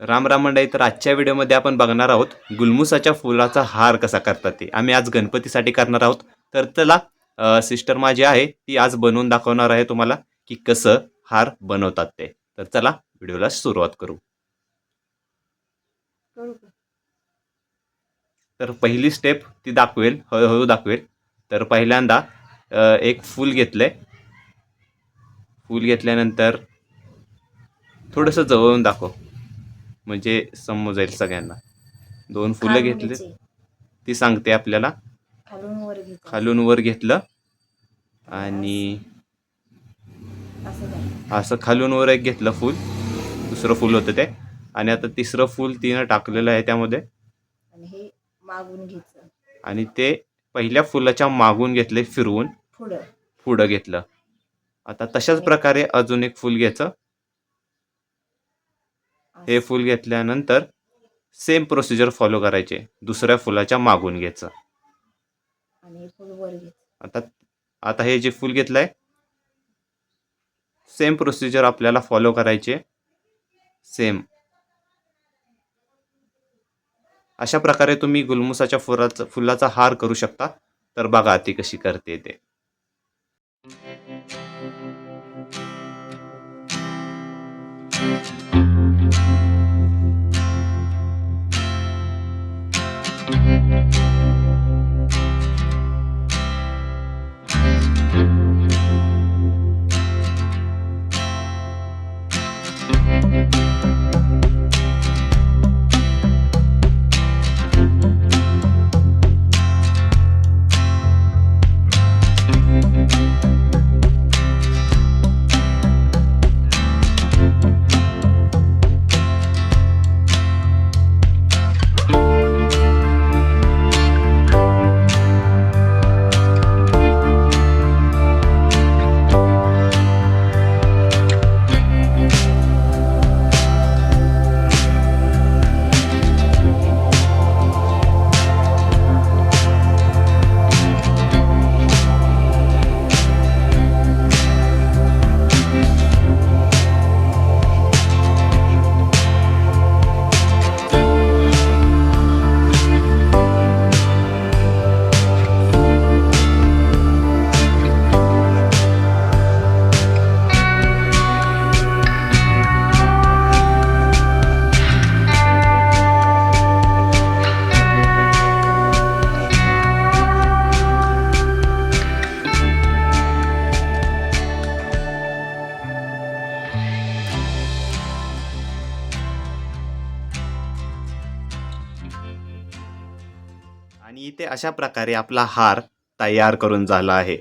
राम राम मंडळी तर आजच्या व्हिडिओमध्ये आपण बघणार आहोत गुलमुसाच्या फुलाचा हार कसा करतात ते. आम्ही आज गणपतीसाठी करणार आहोत. तर चला सिस्टर माझी आहे ती आज बनवून दाखवणार आहे तुम्हाला की कसं हार बनवतात ते. तर चला व्हिडिओला सुरुवात करू. तर पहिली स्टेप ती दाखवेल हळूहळू दाखवेल. तर पहिल्यांदा एक फूल घेतलंय. फूल घेतल्यानंतर थोडंसं जवळून दाखव. म्हणजे समजेल सगळ्यांना. दोन फुलं खालून घेतले. घ्यायचे. ती सांगते आपल्याला. खालून वर घ्यायचं खालून वर घेतलं. आणि असं झालं. असं खालून वर एक घेतलं फूल. दुसरं फूल होतं ते. आणि आता तिसरं फूल तिनं टाकलेलं आहे त्यामध्ये. आणि हे मागून घ्यायचं. आणि ते पहिल्या फुलाच्या मागून घेतले फिरवून. पुढं. पुढं घेतलं. आता तशाच प्रकारे अजून एक फूल घ्यायचं. हे. फूल घेतल्यानंतर सेम प्रोसिजर फॉलो करायचे. दुसऱ्या फुलाच्या मागून घ्यायचं. आणि फुल वर घ्यायचं. आता आता हे जे फूल घेतलंय सेम प्रोसिजर आपल्याला फॉलो करायचे. सेम अशा प्रकारे तुम्ही गुलमुसाच्या फुलाचा फुलाचा हार करू शकता. तर बघा ती कशी करते ते. Música आणि इथे अशा प्रकारे आपला हार तयार करून झाला आहे.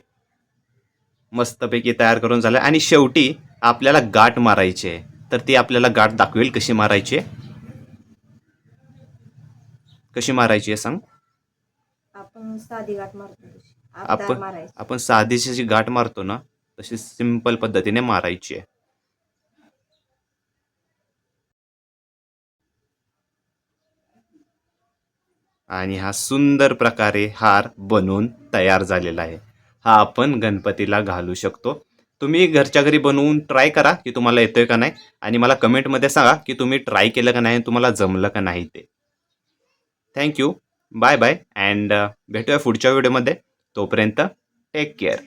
मस्तपैकी तयार करून झाला आणि शेवटी आपल्याला गाठ मारायची आहे. तर ती आपल्याला गाठ दाखवेल कशी मारायची आहे. कशी मारायची आहे सांग. आपण साधी गाठ मारतो आपण आपण साधीशी जी गाठ मारतो ना तशी सिंपल पद्धतीने मारायची आहे. आणि हा सुंदर प्रकारे हार बनवून तयार झालेला आहे. हा आपण गणपतीला घालू शकतो. तुम्ही घरच्या घरी बनवून ट्राय करा की तुम्हाला येतोय का नाही. आणि मला कमेंटमध्ये सांगा की तुम्ही ट्राय केलं का नाही तुम्हाला जमलं का नाही ते. थँक्यू बाय बाय अँड भेटूया पुढच्या व्हिडिओमध्ये तोपर्यंत टेक केअर